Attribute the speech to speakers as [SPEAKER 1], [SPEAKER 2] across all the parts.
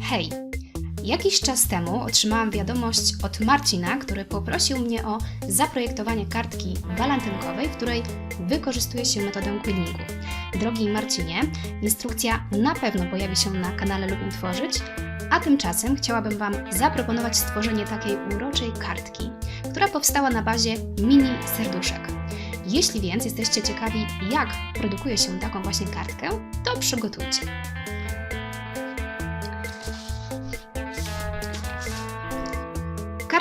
[SPEAKER 1] Hej! Jakiś czas temu otrzymałam wiadomość od Marcina, który poprosił mnie o zaprojektowanie kartki walentynkowej, w której wykorzystuje się metodę quillingu. Drogi Marcinie, instrukcja na pewno pojawi się na kanale Lubim Tworzyć, a tymczasem chciałabym Wam zaproponować stworzenie takiej uroczej kartki, która powstała na bazie mini serduszek. Jeśli więc jesteście ciekawi, jak produkuje się taką właśnie kartkę, to przygotujcie.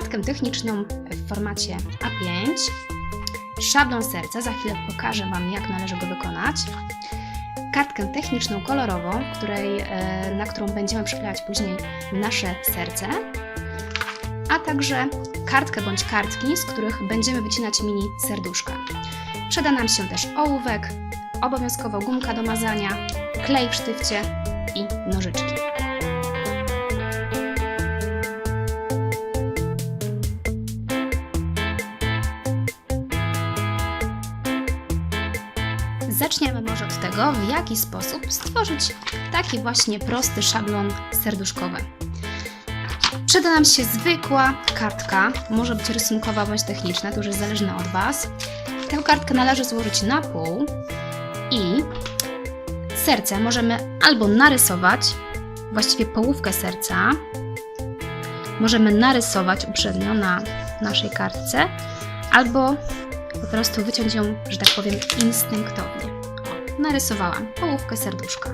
[SPEAKER 1] Kartkę techniczną w formacie A5, szablon serca, za chwilę pokażę Wam, jak należy go wykonać, kartkę techniczną kolorową, której, e, na którą będziemy przyklejać później nasze serce, a także kartkę bądź kartki, z których będziemy wycinać mini serduszka. Przyda nam się też ołówek, obowiązkowo gumka do mazania, klej w sztywcie i nożyczki. Tego, w jaki sposób stworzyć taki właśnie prosty szablon serduszkowy. Przyda nam się zwykła kartka, może być rysunkowa bądź techniczna, to już jest zależne od Was. Tę kartkę należy złożyć na pół i serce możemy albo narysować, właściwie połówkę serca, możemy narysować uprzednio na naszej kartce, albo po prostu wyciąć ją, że tak powiem, instynktownie. Narysowałam połówkę serduszka.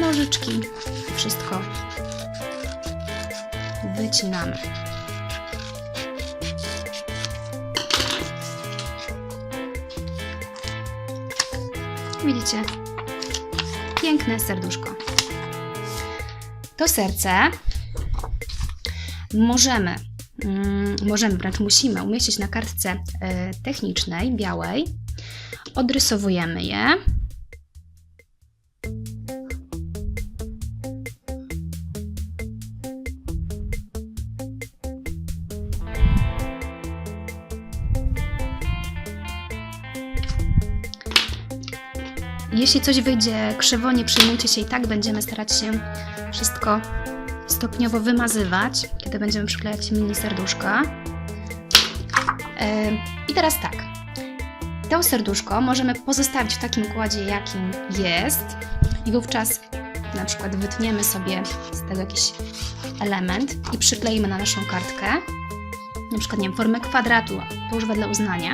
[SPEAKER 1] Nożyczki, wszystko wycinamy. Widzicie? Piękne serduszko. To serce możemy, mm, możemy, wręcz musimy umieścić na kartce e, technicznej, białej. Odrysowujemy je. Jeśli coś wyjdzie krzywo, nie przejmujcie się i tak będziemy starać się wszystko stopniowo wymazywać, kiedy będziemy przyklejać mini serduszka. Yy, I teraz tak. To serduszko możemy pozostawić w takim układzie, jakim jest i wówczas na przykład wytniemy sobie z tego jakiś element i przykleimy na naszą kartkę, na przykład nie wiem, formę kwadratu, to już wedle uznania,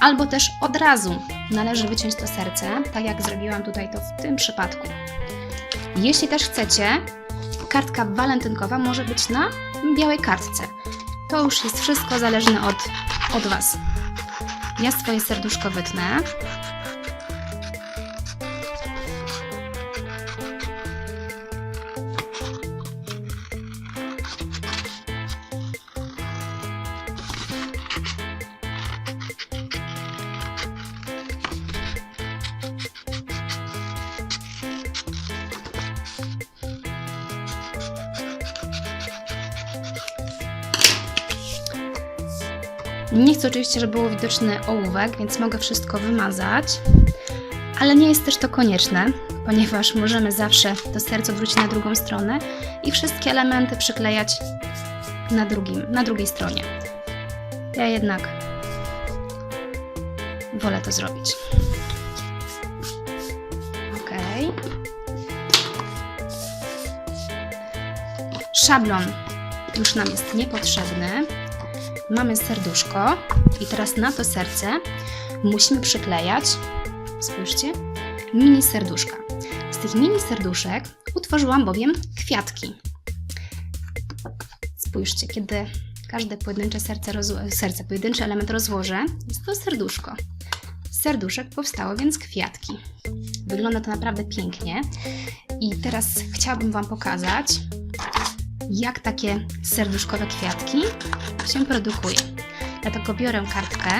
[SPEAKER 1] albo też od razu należy wyciąć to serce, tak jak zrobiłam tutaj to w tym przypadku. Jeśli też chcecie, kartka walentynkowa może być na białej kartce. To już jest wszystko zależne od, od Was. Ja swoje serduszko wytnę. Nie chcę oczywiście, żeby był widoczny ołówek, więc mogę wszystko wymazać, ale nie jest też to konieczne, ponieważ możemy zawsze to serce odwrócić na drugą stronę i wszystkie elementy przyklejać na, drugim, na drugiej stronie. Ja jednak wolę to zrobić. Ok. Szablon już nam jest niepotrzebny mamy serduszko i teraz na to serce musimy przyklejać, spójrzcie, mini serduszka. Z tych mini serduszek utworzyłam bowiem kwiatki. Spójrzcie, kiedy każde pojedyncze serce, serce pojedynczy element rozłożę, jest to serduszko. Z serduszek powstały więc kwiatki. Wygląda to naprawdę pięknie. I teraz chciałabym Wam pokazać, jak takie serduszkowe kwiatki się produkuje. Dlatego biorę kartkę,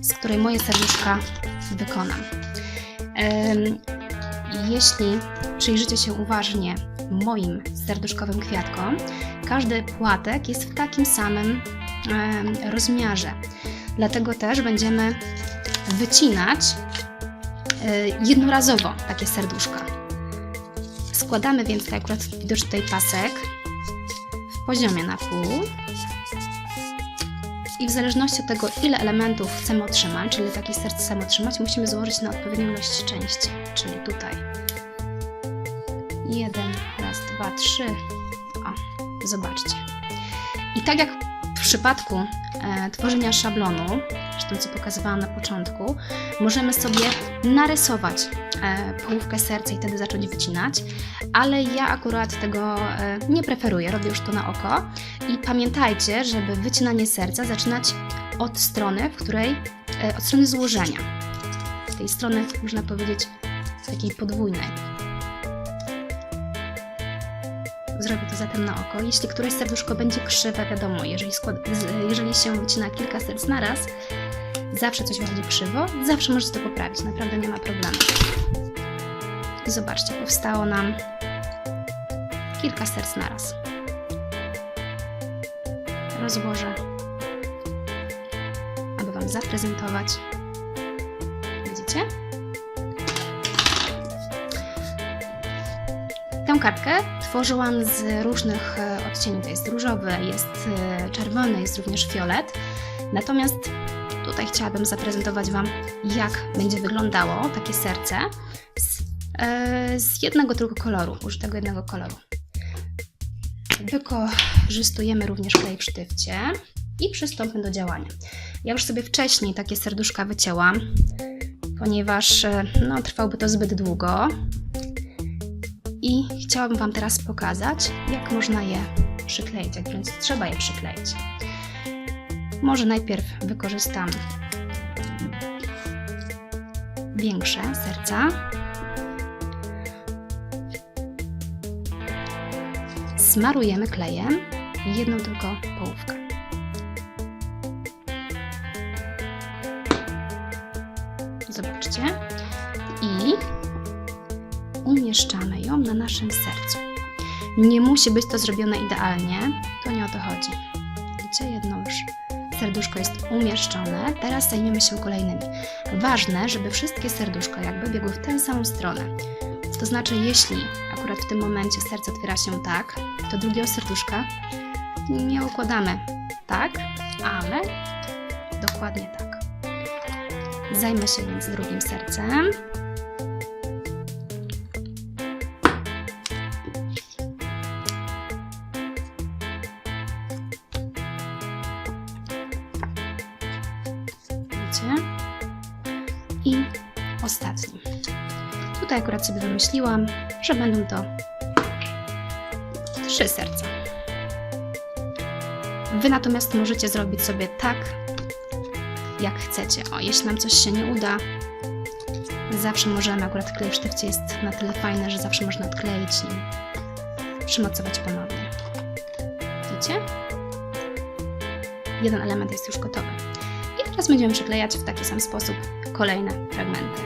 [SPEAKER 1] z której moje serduszka wykonam. Jeśli przyjrzycie się uważnie moim serduszkowym kwiatkom, każdy płatek jest w takim samym rozmiarze. Dlatego też będziemy wycinać y, jednorazowo takie serduszka. Składamy więc, tak akurat widoczny tutaj pasek, w poziomie na pół. I w zależności od tego, ile elementów chcemy otrzymać, czyli takie serce chcemy otrzymać, musimy złożyć na odpowiednią ilość części. Czyli tutaj jeden, raz, dwa, trzy. O, zobaczcie. I tak jak przypadku e, tworzenia szablonu, zresztą co pokazywałam na początku, możemy sobie narysować e, połówkę serca i wtedy zacząć wycinać, ale ja akurat tego e, nie preferuję, robię już to na oko. I pamiętajcie, żeby wycinanie serca zaczynać od strony, w której, e, od strony złożenia. Tej strony, można powiedzieć, takiej podwójnej. Zrobię to zatem na oko. Jeśli któreś serduszko będzie krzywe, wiadomo, jeżeli, skład, jeżeli się wycina kilka serc naraz, zawsze coś będzie krzywo, zawsze możecie to poprawić, naprawdę nie ma problemu. I zobaczcie, powstało nam kilka serc naraz. Rozłożę, aby Wam zaprezentować. Widzicie? Tę kartkę tworzyłam z różnych e, odcieni. To jest różowy, jest e, czerwony, jest również fiolet. Natomiast tutaj chciałabym zaprezentować Wam, jak będzie wyglądało takie serce z, e, z jednego tylko koloru, użytego jednego koloru. Wykorzystujemy również klej w sztywcie i przystąpmy do działania. Ja już sobie wcześniej takie serduszka wycięłam, ponieważ no, trwałoby to zbyt długo. I chciałabym Wam teraz pokazać, jak można je przykleić, jak wręcz trzeba je przykleić. Może najpierw wykorzystam większe serca. Smarujemy klejem jedną tylko połówkę. Zobaczcie. I umieszczamy ją na naszym sercu. Nie musi być to zrobione idealnie, to nie o to chodzi. Widzicie, jedno już serduszko jest umieszczone, teraz zajmiemy się kolejnymi. Ważne, żeby wszystkie serduszka jakby biegły w tę samą stronę. To znaczy, jeśli akurat w tym momencie serce otwiera się tak, to drugiego serduszka nie układamy tak, ale dokładnie tak. Zajmę się więc drugim sercem. Ostatni. Tutaj akurat sobie wymyśliłam, że będą to trzy serca. Wy natomiast możecie zrobić sobie tak, jak chcecie. O, jeśli nam coś się nie uda, zawsze możemy, akurat klej w sztywcie jest na tyle fajny, że zawsze można odkleić i przymocować ponownie. Widzicie? Jeden element jest już gotowy. I teraz będziemy przyklejać w taki sam sposób kolejne fragmenty.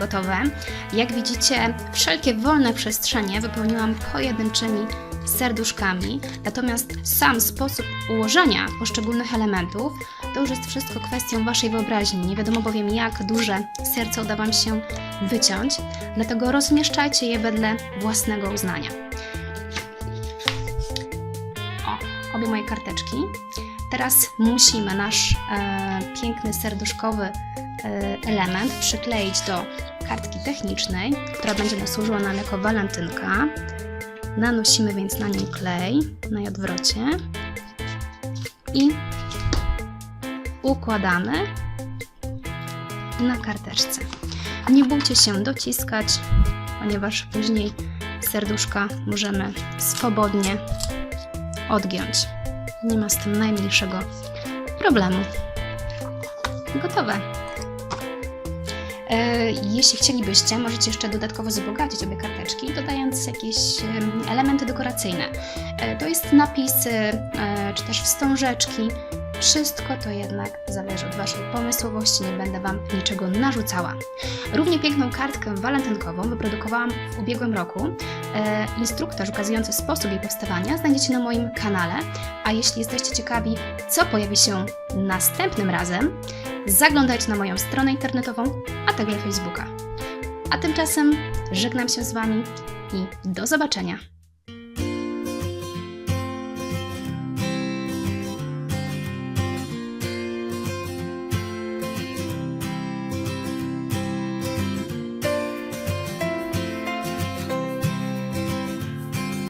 [SPEAKER 1] Gotowe. Jak widzicie, wszelkie wolne przestrzenie wypełniłam pojedynczymi serduszkami, natomiast sam sposób ułożenia poszczególnych elementów to już jest wszystko kwestią Waszej wyobraźni. Nie wiadomo bowiem, jak duże serce uda Wam się wyciąć, dlatego rozmieszczajcie je wedle własnego uznania. O, obie moje karteczki. Teraz musimy nasz e, piękny serduszkowy e, element przykleić do kartki technicznej, która będzie nam służyła nam jako walentynka. Nanosimy więc na nią klej na odwrocie i układamy na karteczce. Nie bójcie się dociskać, ponieważ później serduszka możemy swobodnie odgiąć. Nie ma z tym najmniejszego problemu. Gotowe. E, Jeśli chcielibyście, możecie jeszcze dodatkowo wzbogacić obie karteczki, dodając jakieś em, elementy dekoracyjne. E, To jest napisy, e, czy też wstążeczki. Wszystko to jednak zależy od Waszej pomysłowości, nie będę Wam niczego narzucała. Równie piękną kartkę walentynkową wyprodukowałam w ubiegłym roku. Instruktaż ukazujący sposób jej powstawania znajdziecie na moim kanale, a jeśli jesteście ciekawi, co pojawi się następnym razem, zaglądajcie na moją stronę internetową, a także Facebooka. A tymczasem żegnam się z Wami i do zobaczenia.